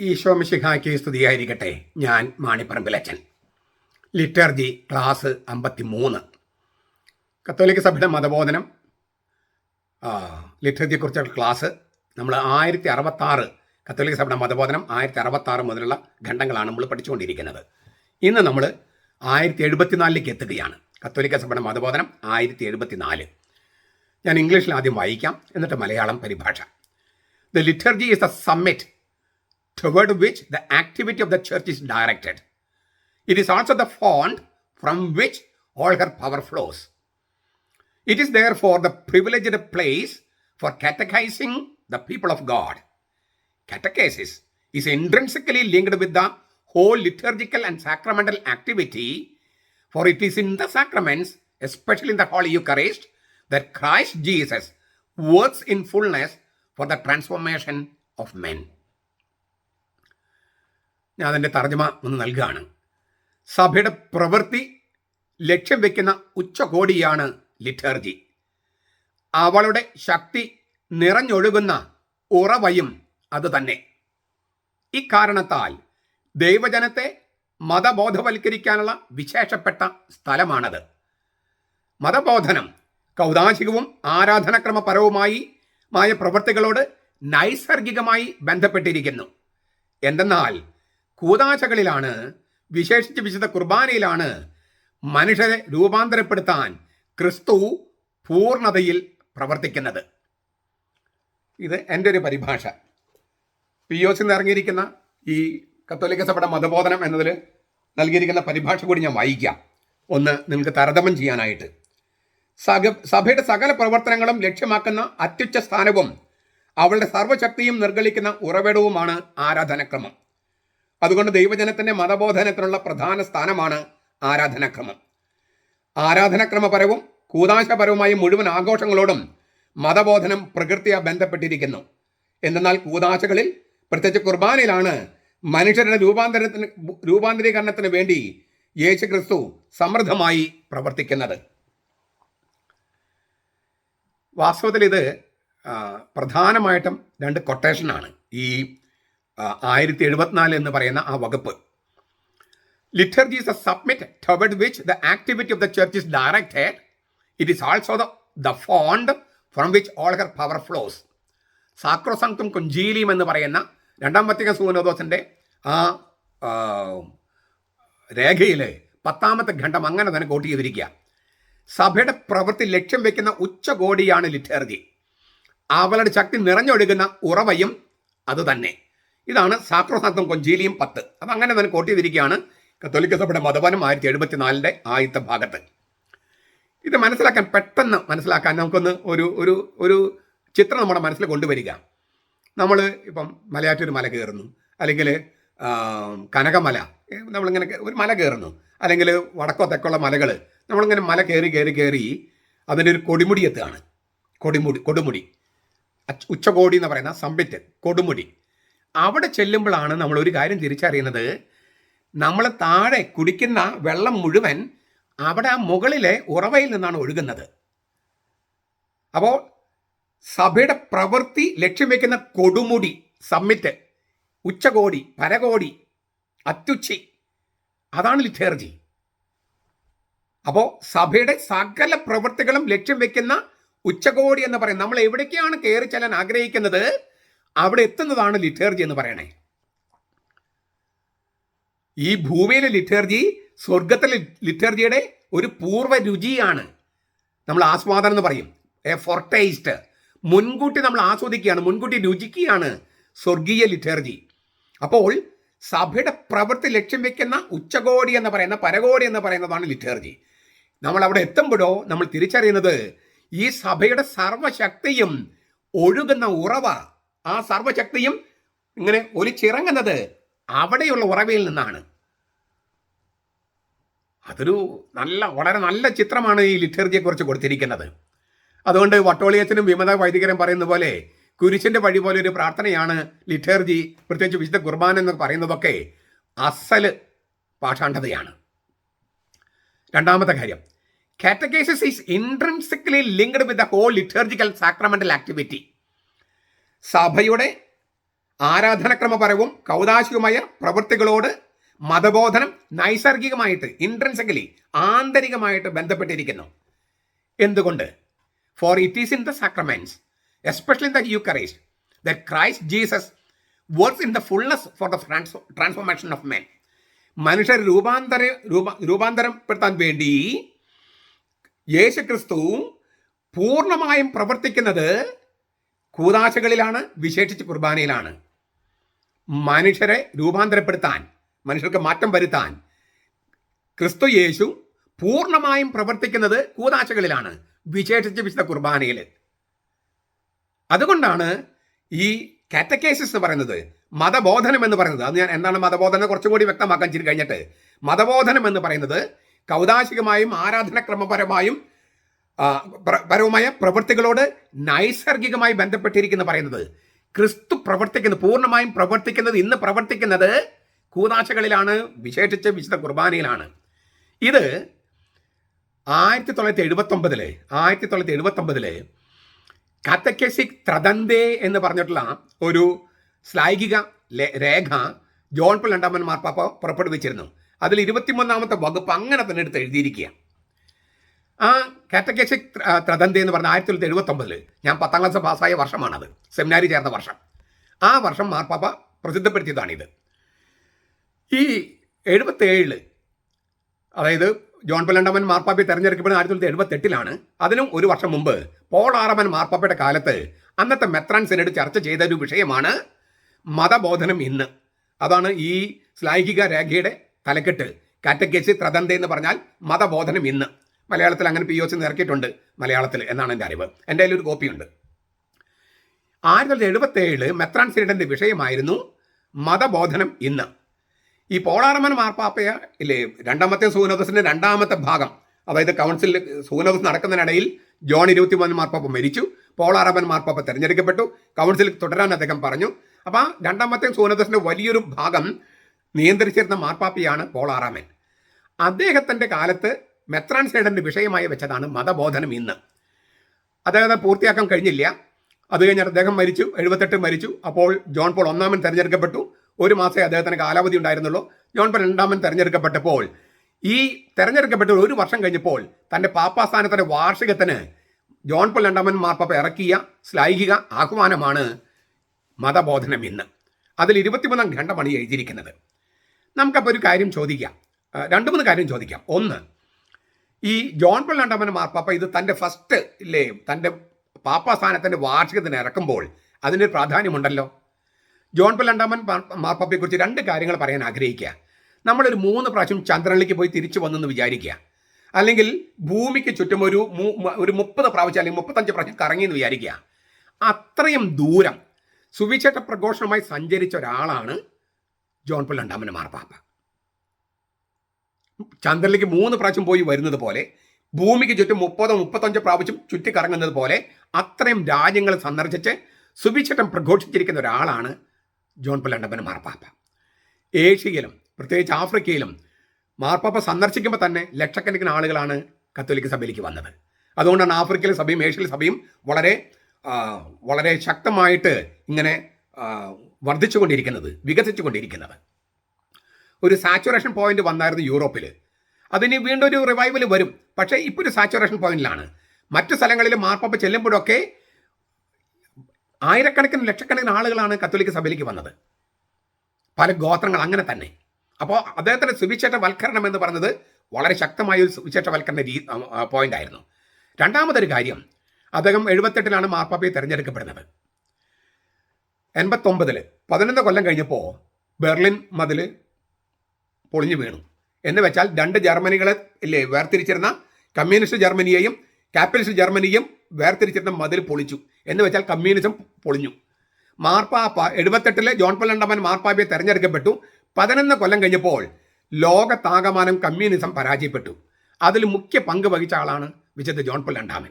ഈശോ മിശിഹായ്ക്ക് സ്തുതിയായിരിക്കട്ടെ. ഞാൻ മാണിപ്പറമ്പിലച്ചൻ ലിറ്റർജി ക്ലാസ് അമ്പത്തി മൂന്ന് കത്തോലിക്ക സഭയുടെ മതബോധനം. ലിറ്റർജിയെക്കുറിച്ചുള്ള ക്ലാസ്. നമ്മൾ ആയിരത്തി അറുപത്താറ് കത്തോലിക്ക സഭയുടെ മതബോധനം ആയിരത്തി അറുപത്താറ് മുതലുള്ള ഖണ്ഡങ്ങളാണ് നമ്മൾ പഠിച്ചുകൊണ്ടിരിക്കുന്നത്. ഇന്ന് നമ്മൾ ആയിരത്തി എഴുപത്തിനാലിലേക്ക് എത്തുകയാണ്. കത്തോലിക്ക സഭയുടെ മതബോധനം ആയിരത്തി എഴുപത്തിനാല് ഞാൻ ഇംഗ്ലീഷിൽ ആദ്യം വായിക്കാം. എന്നിട്ട് മലയാളം പരിഭാഷ. The liturgy is a summit toward which the activity of the church is directed. It is also the font from which all her power flows. It is therefore the privileged place for catechizing the people of God. Catechesis is intrinsically linked with the whole liturgical and sacramental activity, for it is in the sacraments, especially in the Holy Eucharist, that Christ Jesus works in fullness for the transformation of men. ഞാൻ അതിന്റെ തർജമ ഒന്ന് നൽകുകയാണ് സഭയുടെ പ്രവൃത്തി ലക്ഷ്യം വെക്കുന്ന ഉച്ചകോടിയാണ് liturgy. അവളുടെ ശക്തി നിറഞ്ഞൊഴുകുന്ന ഉറവയും അതുതന്നെ ഇക്കാരണത്താൽ ദൈവജനത്തെ മതബോധവൽക്കരിക്കാനുള്ള വിശേഷപ്പെട്ട സ്ഥലമാണത്. മതബോധനം കൗതാശികവും ആരാധനക്രമപരവുമായി മായ പ്രവൃത്തികളോട് നൈസർഗികമായി ബന്ധപ്പെട്ടിരിക്കുന്നു. എന്തെന്നാൽ കൂതാശകളിലാണ് വിശേഷിച്ച് വിശുദ്ധ കുർബാനയിലാണ് മനുഷ്യരെ രൂപാന്തരപ്പെടുത്താൻ ക്രിസ്തു പൂർണതയിൽ പ്രവർത്തിക്കുന്നത്. ഇത് എന്റെ ഒരു പരിഭാഷ. പി ഒ സിന്ന് ഇറങ്ങിയിരിക്കുന്ന ഈ കത്തോലിക്ക സഭയുടെ മതബോധനം എന്നതിൽ നൽകിയിരിക്കുന്ന പരിഭാഷ കൂടി ഞാൻ വായിക്കാം. ഒന്ന് നിങ്ങൾക്ക് താരതമ്യം ചെയ്യാനായിട്ട്. സക സഭയുടെ സകല പ്രവർത്തനങ്ങളും ലക്ഷ്യമാക്കുന്ന അത്യുച്ച സ്ഥാനവും അവളുടെ സർവശക്തിയും നിർഗളിക്കുന്ന ഉറവിടവുമാണ് ആരാധനക്രമം. അതുകൊണ്ട് ദൈവജനത്തിന്റെ മതബോധനത്തിനുള്ള പ്രധാന സ്ഥാനമാണ് ആരാധനാക്രമം. ആരാധനാക്രമപരവും കൂതാശപരവുമായ മുഴുവൻ ആഘോഷങ്ങളോടും മതബോധനം പ്രകൃതിയ ബന്ധപ്പെട്ടിരിക്കുന്നു. എന്തെന്നാൽ കൂതാശകളിൽ പ്രത്യേകിച്ച് കുർബാനയിലാണ് മനുഷ്യരുടെ രൂപാന്തരത്തിന് രൂപാന്തരീകരണത്തിന് വേണ്ടി യേശു ക്രിസ്തു സമൃദ്ധമായി പ്രവർത്തിക്കുന്നത്. വാസ്തവത്തിൽ ഇത് പ്രധാനമായിട്ടും രണ്ട് കൊട്ടേഷനാണ് ഈ ആയിരത്തി എഴുപത്തിനാല് എന്ന് പറയുന്ന ആ വകുപ്പ്. Liturgy is a submit toward which the activity of the church is directed it is also the font from which all her power flows സാക്രോസങ്ക്തും കുഞ്ചീലിയും എന്ന് പറയുന്ന രണ്ടാം വത്തിക സൂനോദോസിന്റെ ആ രേഖയിലെ പത്താമത്തെ ഖണ്ഡം അങ്ങനെ തന്നെ കോട്ട് ചെയ്തിരിക്കുക. സഭയുടെ പ്രവൃത്തി ലക്ഷ്യം വെക്കുന്ന ഉച്ചകോടിയാണ് ലിറ്റർജി അവളുടെ ശക്തി നിറഞ്ഞൊഴുകുന്ന ഉറവയും അത് തന്നെ. ഇതാണ് സാക്രോസാക്തം കൊഞ്ചീലിയും പത്ത്. അത് അങ്ങനെ തന്നെ കോട്ട് ചെയ്തിരിക്കുകയാണ് കത്തോലിക്ക സഭയുടെ മതപനം ആയിരത്തി എഴുപത്തിനാലിന്റെ ആദ്യത്തെ ഭാഗത്ത്. ഇത് മനസ്സിലാക്കാൻ പെട്ടെന്ന് മനസ്സിലാക്കാൻ നമുക്കൊന്ന് ഒരു ഒരു ഒരു ചിത്രം നമ്മുടെ മനസ്സിൽ കൊണ്ടുവരിക. നമ്മൾ ഇപ്പം മലയാറ്റൊരു മല കയറുന്നു. അല്ലെങ്കിൽ കനകമല. നമ്മളിങ്ങനെ ഒരു മല കയറുന്നു. അല്ലെങ്കിൽ വടക്കോ തെക്കുള്ള മലകൾ നമ്മളിങ്ങനെ മല കയറി കയറി കയറി അതിന്റെ ഒരു കൊടിമുടി എത്തുകയാണ്. കൊടിമുടി കൊടുമുടി. ഉച്ചകോടി എന്ന് പറയുന്ന സമ്പിറ്റ് കൊടുമുടി. അവിടെ ചെല്ലുമ്പോഴാണ് നമ്മൾ ഒരു കാര്യം തിരിച്ചറിയുന്നത്. നമ്മൾ താഴെ കുടിക്കുന്ന വെള്ളം മുഴുവൻ അവിടെ ആ മുകളിലെ ഉറവയിൽ നിന്നാണ് ഒഴുകുന്നത്. അപ്പോൾ സഭയുടെ പ്രവൃത്തി ലക്ഷ്യം വയ്ക്കുന്ന കൊടുമുടി സമ്മിറ്റ് ഉച്ചകോടി പരകോടി അത്യുച്ചി അതാണ് ലിറ്റേർജി. അപ്പോൾ സഭയുടെ സകല പ്രവൃത്തികളും ലക്ഷ്യം വെക്കുന്ന ഉച്ചകോടി എന്ന് പറയും. നമ്മൾ എവിടേക്കാണ് കയറി ചെല്ലാൻ ആഗ്രഹിക്കുന്നത്? അവിടെ എത്തുന്നതാണ് ലിറ്റേർജി എന്ന് പറയണേ. ഈ ഭൂമിയിലെ ലിറ്റേർജി സ്വർഗത്തിലെ ലിറ്റേർജിയുടെ ഒരു പൂർവ രുചിയാണ്. നമ്മൾ ആസ്വാദനം എന്ന് പറയും. എ ഫോർട്ടേസ്റ്റ് മുൻകൂട്ടി നമ്മൾ ആസ്വദിക്കുകയാണ് മുൻകൂട്ടി രുചിക്കുകയാണ് സ്വർഗീയ ലിറ്റേർജി. അപ്പോൾ സഭയുടെ പ്രവൃത്തി ലക്ഷ്യം വെക്കുന്ന ഉച്ചകോടി എന്ന് പറയുന്ന പരകോടി എന്ന് പറയുന്നതാണ് ലിറ്റേർജി. നമ്മൾ അവിടെ എത്തുമ്പോഴോ നമ്മൾ തിരിച്ചറിയുന്നത് ഈ സഭയുടെ സർവശക്തിയും ഒഴുകുന്ന ഉറവ ആ സർവശക്തിയും ഇങ്ങനെ ഒലിച്ചിറങ്ങുന്നത് അവിടെയുള്ള ഉറവയിൽ നിന്നാണ്. അതൊരു നല്ല വളരെ നല്ല ചിത്രമാണ് ഈ ലിറ്റർജിയെ കുറിച്ച് കൊടുത്തിരിക്കുന്നത്. അതുകൊണ്ട് വട്ടോളിയച്ചനും വിമത വൈദികരും പറയുന്ന പോലെ കുരിശിന്റെ വഴി പോലെ ഒരു പ്രാർത്ഥനയാണ് ലിറ്റർജി പ്രത്യേകിച്ച് വിശുദ്ധ കുർബാന എന്ന് പറയുന്നതൊക്കെ അസൽ പാഷാണ്ഡതയാണ്. രണ്ടാമത്തെ കാര്യം. Catechesis is intrinsically linked with the whole liturgical sacramental activity സഭയുടെ ആരാധനക്രമപരവും കൗതാശികമായ പ്രവൃത്തികളോട് മതബോധനം നൈസർഗികമായിട്ട് ഇൻട്രൻസിക്കലി ആന്തരികമായിട്ട് ബന്ധപ്പെട്ടിരിക്കുന്നു. എന്തുകൊണ്ട്? For it is in the sacraments especially in the Eucharist the Christ Jesus works in the fullness for the transformation of men മനുഷ്യർ രൂപാന്തര രൂപ രൂപാന്തരപ്പെടുത്താൻ വേണ്ടി യേശു ക്രിസ്തു പൂർണമായും പ്രവർത്തിക്കുന്നത് കൂതാശകളിലാണ് വിശേഷിച്ച് കുർബാനയിലാണ്. മനുഷ്യരെ രൂപാന്തരപ്പെടുത്താൻ മനുഷ്യർക്ക് മാറ്റം വരുത്താൻ ക്രിസ്തു യേശു പൂർണമായും പ്രവർത്തിക്കുന്നത് കൂതാശകളിലാണ് വിശേഷിച്ച് വിശുദ്ധ കുർബാനയിൽ. അതുകൊണ്ടാണ് ഈ കാറ്റക്കേസിസ് എന്ന് പറയുന്നത് മതബോധനം എന്ന് പറയുന്നത്. അത് ഞാൻ എന്താണ് മതബോധനം കുറച്ചും കൂടി വ്യക്തമാക്കാൻ ചെയ്ത് കഴിഞ്ഞിട്ട്. മതബോധനം എന്ന് പറയുന്നത് കൗതാശികമായും ആരാധനക്രമപരമായും പരവുമായ പ്രവൃത്തികളോട് നൈസർഗികമായി ബന്ധപ്പെട്ടിരിക്കുന്ന പറയുന്നത്. ക്രിസ്തു പ്രവർത്തിക്കുന്നത് പൂർണമായും പ്രവർത്തിക്കുന്നത് ഇന്ന് പ്രവർത്തിക്കുന്നത് കൂതാശകളിലാണ് വിശേഷിച്ച് വിശുദ്ധ കുർബാനയിലാണ്. ഇത് ആയിരത്തി തൊള്ളായിരത്തി എഴുപത്തി ഒമ്പതിൽ ആയിരത്തി തൊള്ളായിരത്തി എഴുപത്തി ഒമ്പതിൽ കാത്തക്കേസിക് ത്രദന്തേ എന്ന് പറഞ്ഞിട്ടുള്ള ഒരു ശ്ലൈകിക രേഖ ജോൺ പോൾ രണ്ടാമൻ മാർപ്പാപ്പ പുറപ്പെടുവിച്ചിരുന്നു. അതിൽ ഇരുപത്തിമൂന്നാമത്തെ വകുപ്പ് അങ്ങനെ തന്നെ എടുത്ത് എഴുതിയിരിക്കുക ആ കാറ്റഗറ്റിക് ത്രദന്തി എന്ന് പറഞ്ഞ ആയിരത്തി തൊള്ളായിരത്തി എഴുപത്തി ഒമ്പതിൽ ഞാൻ പത്താം ക്ലാസ് പാസ്സായ വർഷമാണത്. സെമിനാരി ചേർന്ന വർഷം. ആ വർഷം മാർപ്പാപ്പ പ്രസിദ്ധപ്പെടുത്തിയതാണിത്. ഈ എഴുപത്തേഴിൽ അതായത് ജോൺ പല്ലണ്ടമൻ മാർപ്പാപ്പയെ തെരഞ്ഞെടുക്കപ്പെടുന്ന ആയിരത്തി തൊള്ളായിരത്തി എഴുപത്തെട്ടിലാണ്. അതിനും ഒരു വർഷം മുമ്പ് പോൾ ആറമൻ മാർപ്പാപ്പയുടെ കാലത്ത് അന്നത്തെ മെത്രാൻ ചർച്ച ചെയ്ത ഒരു വിഷയമാണ് മതബോധനം ഇന്ന്. അതാണ് ഈ ശ്ലൈഹിക രേഖയുടെ തലക്കെട്ട്. കാറ്റഗസി ത്രദന്ത എന്ന് പറഞ്ഞാൽ മതബോധനം ഇന്ന്. മലയാളത്തിൽ അങ്ങനെ പി ഒ സി നിറക്കിയിട്ടുണ്ട് മലയാളത്തിൽ എന്നാണ് എന്റെ അറിവ്. എന്റെ കയ്യിൽ ഒരു കോപ്പിയുണ്ട് ആയിരത്തി തൊള്ളായിരത്തി എഴുപത്തി ഏഴിൽ മെത്രാൻ സെനറ്റിന്റെ വിഷയമായിരുന്നു മതബോധനം ഇന്ന്. ഈ പോളാറമൻ മാർപ്പാപ്പയ ഇല്ലേ രണ്ടാമത്തെ സൂനോദസിന്റെ രണ്ടാമത്തെ ഭാഗം അതായത് കൗൺസിലിൽ സൂനോദസ് നടക്കുന്നതിനിടയിൽ ജോൺ ഇരുപത്തിമൂന്ന് മാർപ്പാപ്പ മരിച്ചു. പോളാറമൻ മാർപ്പാപ്പ തിരഞ്ഞെടുക്കപ്പെട്ടു. കൗൺസിൽ തുടരാൻ അദ്ദേഹം പറഞ്ഞു. അപ്പോൾ ആ രണ്ടാമത്തെ സൂനോദസിന്റെ വലിയൊരു ഭാഗം നിയന്ത്രിച്ചിരുന്ന മാർപ്പാപ്പയാണ് പോളാറാമൻ അദ്ദേഹത്തിന്റെ കാലത്ത് മെത്രാൻ സൈഡന്റെ വിഷയമായി വെച്ചതാണ് മതബോധനം ഇന്ന്. അദ്ദേഹത്തെ പൂർത്തിയാക്കാൻ കഴിഞ്ഞില്ല. അത് കഴിഞ്ഞിട്ട് അദ്ദേഹം മരിച്ചു എഴുപത്തെട്ട് മരിച്ചു. അപ്പോൾ ജോൺ പോൾ ഒന്നാമൻ തെരഞ്ഞെടുക്കപ്പെട്ടു. ഒരു മാസമേ അദ്ദേഹത്തിന് കാലാവധി ഉണ്ടായിരുന്നുള്ളൂ. ജോൺ പോൾ രണ്ടാമൻ തെരഞ്ഞെടുക്കപ്പെട്ടപ്പോൾ ഈ തെരഞ്ഞെടുക്കപ്പെട്ട ഒരു വർഷം കഴിഞ്ഞപ്പോൾ തന്റെ പാപ്പാസ്ഥാനത്തിന്റെ വാർഷികത്തിന് ജോൺ പോൾ രണ്ടാമൻ മാർപ്പാപ്പ ഇറക്കിയ ശ്ലൈഹിക ആഹ്വാനമാണ് മതബോധനം ഇന്ന്. അതിൽ ഇരുപത്തിമൂന്നാം ഖണ്ഡമാണ് ഈ എഴുതിയിരിക്കുന്നത്. നമുക്കപ്പോൾ ഒരു കാര്യം ചോദിക്കാം. രണ്ട് മൂന്ന് കാര്യം ചോദിക്കാം. ഒന്ന് ഈ ജോൺ പോൾ രണ്ടാമൻ മാർപ്പാപ്പ ഇത് തന്റെ ഫസ്റ്റ് ഇല്ലേ തന്റെ പാപ്പാ സ്ഥാനത്തിന്റെ വാർഷികത്തിന് ഇറക്കുമ്പോൾ അതിന് പ്രാധാന്യമുണ്ടല്ലോ. ജോൺ മാർ- മാർപ്പാപ്പയെക്കുറിച്ച് രണ്ട് കാര്യങ്ങൾ പറയാൻ ആഗ്രഹിക്കുക. നമ്മളൊരു മൂന്ന് പ്രാവശ്യം ചന്ദ്രനിലേക്ക് പോയി തിരിച്ചു വന്നെന്ന് വിചാരിക്കുക. അല്ലെങ്കിൽ ഭൂമിക്ക് ചുറ്റും ഒരു ഒരു മുപ്പത് പ്രാവശ്യം അല്ലെങ്കിൽ മുപ്പത്തഞ്ച് പ്രാവശ്യം കറങ്ങിയെന്ന് വിചാരിക്കുക. അത്രയും ദൂരം സുവിശേഷ പ്രഘോഷണമായി സഞ്ചരിച്ച ഒരാളാണ് ജോൺ പോൾ രണ്ടാമൻ മാർപ്പാപ്പ. ചന്ദ്രനിലേക്ക് മൂന്ന് പ്രാവശ്യം പോയി വരുന്നത് പോലെ ഭൂമിക്ക് ചുറ്റും മുപ്പതോ മുപ്പത്തഞ്ചോ പ്രാവശ്യം ചുറ്റി കറങ്ങുന്നത് പോലെ അത്രയും രാജ്യങ്ങൾ സന്ദർശിച്ച് സുവിശേഷം പ്രഘോഷിച്ചിരിക്കുന്ന ഒരാളാണ് ജോൺ പൊല്ലണ്ടപ്പൻ മാർപ്പാപ്പ. ഏഷ്യയിലും പ്രത്യേകിച്ച് ആഫ്രിക്കയിലും മാർപ്പാപ്പ സന്ദർശിക്കുമ്പോൾ തന്നെ ലക്ഷക്കണക്കിന് ആളുകളാണ് കത്തോലിക്ക സഭയിലേക്ക് വന്നത്. അതുകൊണ്ടാണ് ആഫ്രിക്കയിലെ സഭയും ഏഷ്യയിലെ സഭയും വളരെ വളരെ ശക്തമായിട്ട് ഇങ്ങനെ വർദ്ധിച്ചുകൊണ്ടിരിക്കുന്നത് വികസിച്ചുകൊണ്ടിരിക്കുന്നത്. ഒരു സാച്ചുറേഷൻ പോയിന്റ് വന്നായിരുന്നു യൂറോപ്പിൽ അതിന് വീണ്ടും ഒരു റിവൈവൽ വരും. പക്ഷേ ഇപ്പോൾ ഒരു സാച്ചുറേഷൻ പോയിന്റിലാണ്. മറ്റു സ്ഥലങ്ങളിൽ മാർപ്പാപ്പ ചെല്ലുമ്പോഴൊക്കെ ആയിരക്കണക്കിന് ലക്ഷക്കണക്കിന് ആളുകളാണ് കത്തോലിക്ക സഭയിലേക്ക് വന്നത്. പല ഗോത്രങ്ങൾ അങ്ങനെ തന്നെ. അപ്പോൾ അദ്ദേഹത്തിന്റെ സുവിശേഷ വൽക്കരണം എന്ന് പറഞ്ഞത് വളരെ ശക്തമായ ഒരു സുവിശേഷവൽക്കരണ രീ പോയിന്റ് ആയിരുന്നു രണ്ടാമതൊരു കാര്യം അദ്ദേഹം എഴുപത്തെട്ടിലാണ് മാർപ്പാപ്പയെ തിരഞ്ഞെടുക്കപ്പെടുന്നത്. എൺപത്തൊമ്പതിൽ പതിനൊന്ന് കൊല്ലം കഴിഞ്ഞപ്പോൾ ബെർലിൻ മതിൽ പൊളിഞ്ഞു വീണു. എന്ന് വെച്ചാൽ രണ്ട് ജർമ്മനികളെ ഇല്ലേ വേർതിരിച്ചിരുന്ന കമ്മ്യൂണിസ്റ്റ് ജർമ്മനിയെയും ക്യാപിറ്റലിസ്റ്റ് ജർമ്മനിയും വേർതിരിച്ചിരുന്ന മതിൽ പൊളിച്ചു. എന്ന് വെച്ചാൽ കമ്മ്യൂണിസം പൊളിഞ്ഞു. മാർപ്പാപ്പ എഴുപത്തെട്ടിലെ ജോൺ പല്ലണ്ടമൻ മാർപ്പാപ്പയെ തെരഞ്ഞെടുക്കപ്പെട്ടു. പതിനൊന്ന് കൊല്ലം കഴിഞ്ഞപ്പോൾ ലോകത്താകമാനം കമ്മ്യൂണിസം പരാജയപ്പെട്ടു. അതിൽ മുഖ്യ പങ്ക് വഹിച്ച ആളാണ് വിശുദ്ധ ജോൺ പോൾ രണ്ടാമൻ.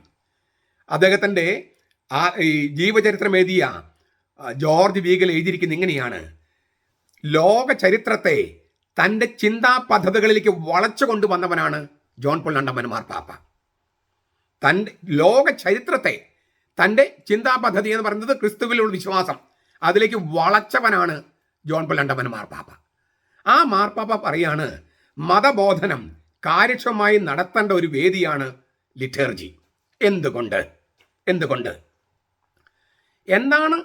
അദ്ദേഹത്തിന്റെ ആ ഈ ജീവചരിത്രം എഴുതിയ ജോർജ് വീഗൽ എഴുതിയിരിക്കുന്ന ഇങ്ങനെയാണ്. ലോക ചരിത്രത്തെ തന്റെ ചിന്താ പദ്ധതികളിലേക്ക് വളച്ചു കൊണ്ടുവന്നവനാണ് ജോൺ പോൾ നണ്ടമ്മൻ മാർപ്പാപ്പ തന്റെ ലോക ചരിത്രത്തെ തന്റെ ചിന്താ പദ്ധതി എന്ന് പറയുന്നത് ക്രിസ്തുവിലുള്ള വിശ്വാസം. അതിലേക്ക് വളച്ചവനാണ് ജോൺ പോൾ രണ്ടാമൻ മാർപ്പാപ്പ ആ മാർപ്പാപ്പ പറയാണ് മതബോധനം കാര്യക്ഷമമായി നടത്തേണ്ട ഒരു വേദിയാണ് ലിറ്റേർജി. എന്തുകൊണ്ട്? എന്തുകൊണ്ട്? എന്താണ്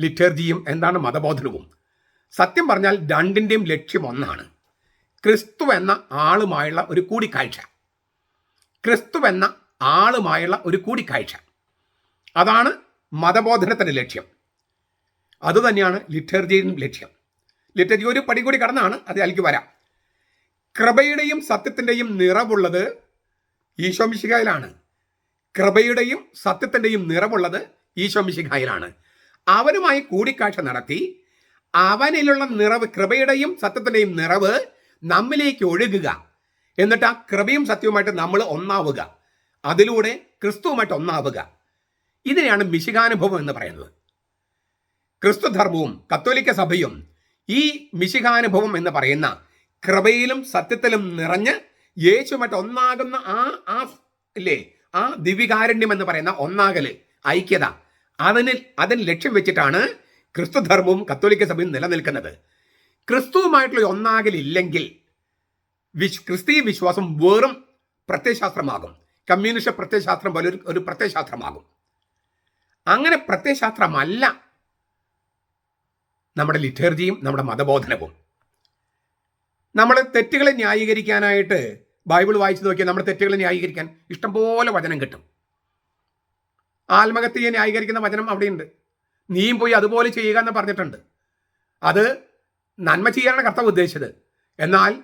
ലിറ്റേർജിയും എന്താണ് മതബോധനവും? സത്യം പറഞ്ഞാൽ രണ്ടിന്റെയും ലക്ഷ്യം ഒന്നാണ്. ക്രിസ്തു എന്ന ആളുമായുള്ള ഒരു കൂടിക്കാഴ്ച. ക്രിസ്തു എന്ന ആളുമായുള്ള ഒരു കൂടിക്കാഴ്ച. അതാണ് മതബോധനത്തിന്റെ ലക്ഷ്യം. അതുതന്നെയാണ് ലിറ്റർജിയും ലക്ഷ്യം. ലിറ്റർജി ഒരു പടി കൂടി കടന്നാണ് അത് അതിലേക്ക് വരാം. കൃപയുടെയും സത്യത്തിന്റെയും നിറവുള്ളത് ഈശോമിശിഖായിലാണ് കൃപയുടെയും സത്യത്തിന്റെയും നിറവുള്ളത് ഈശോമിശിഖായിലാണ് അവനുമായി കൂടിക്കാഴ്ച നടത്തി അവനിലുള്ള നിറവ് കൃപയുടെയും സത്യത്തിന്റെയും നിറവ് നമ്മിലേക്ക് ഒഴുകുക. എന്നിട്ട് ആ കൃപയും സത്യവുമായിട്ട് നമ്മൾ ഒന്നാവുക. അതിലൂടെ ക്രിസ്തുവുമായിട്ട് ഒന്നാവുക. ഇതിനെയാണ് മിശികാനുഭവം എന്ന് പറയുന്നത്. ക്രിസ്തുധർമ്മവും കത്തോലിക്ക സഭയും ഈ മിശികാനുഭവം എന്ന് പറയുന്ന കൃപയിലും സത്യത്തിലും നിറഞ്ഞ് യേശുമായിട്ട് ഒന്നാകുന്ന ആ ആ ഇല്ലേ ആ ദിവികാരുണ്യം എന്ന് പറയുന്ന ഒന്നാകൽ ഐക്യത. അതിന് അതിന് ലക്ഷ്യം വെച്ചിട്ടാണ് ക്രിസ്തുധർമ്മവും കത്തോലിക്ക സഭയും നിലനിൽക്കുന്നത്. ക്രിസ്തുവുമായിട്ടുള്ള ഒന്നാകലില്ലെങ്കിൽ വിശ് ക്രിസ്തീയ വിശ്വാസം വെറും പ്രത്യയശാസ്ത്രമാകും. കമ്മ്യൂണിസ്റ്റ് പ്രത്യയശാസ്ത്രം പോലെ ഒരു പ്രത്യയശാസ്ത്രമാകും. അങ്ങനെ പ്രത്യയശാസ്ത്രമല്ല നമ്മുടെ ലിറ്റർജിയും നമ്മുടെ മതബോധനവും. നമ്മൾ തെറ്റുകളെ ന്യായീകരിക്കാനായിട്ട് ബൈബിൾ വായിച്ചു നോക്കിയാൽ നമ്മുടെ തെറ്റുകളെ ന്യായീകരിക്കാൻ ഇഷ്ടംപോലെ വചനം കിട്ടും. ആത്മഹത്യയെ ന്യായീകരിക്കുന്ന വചനം അവിടെയുണ്ട്. നീയും പോയി അതുപോലെ ചെയ്യുക എന്ന് പറഞ്ഞിട്ടുണ്ട്. അത് നന്മ ചെയ്യാനാണ് കർത്താവ് ഉദ്ദേശിച്ചത്. എന്നാൽ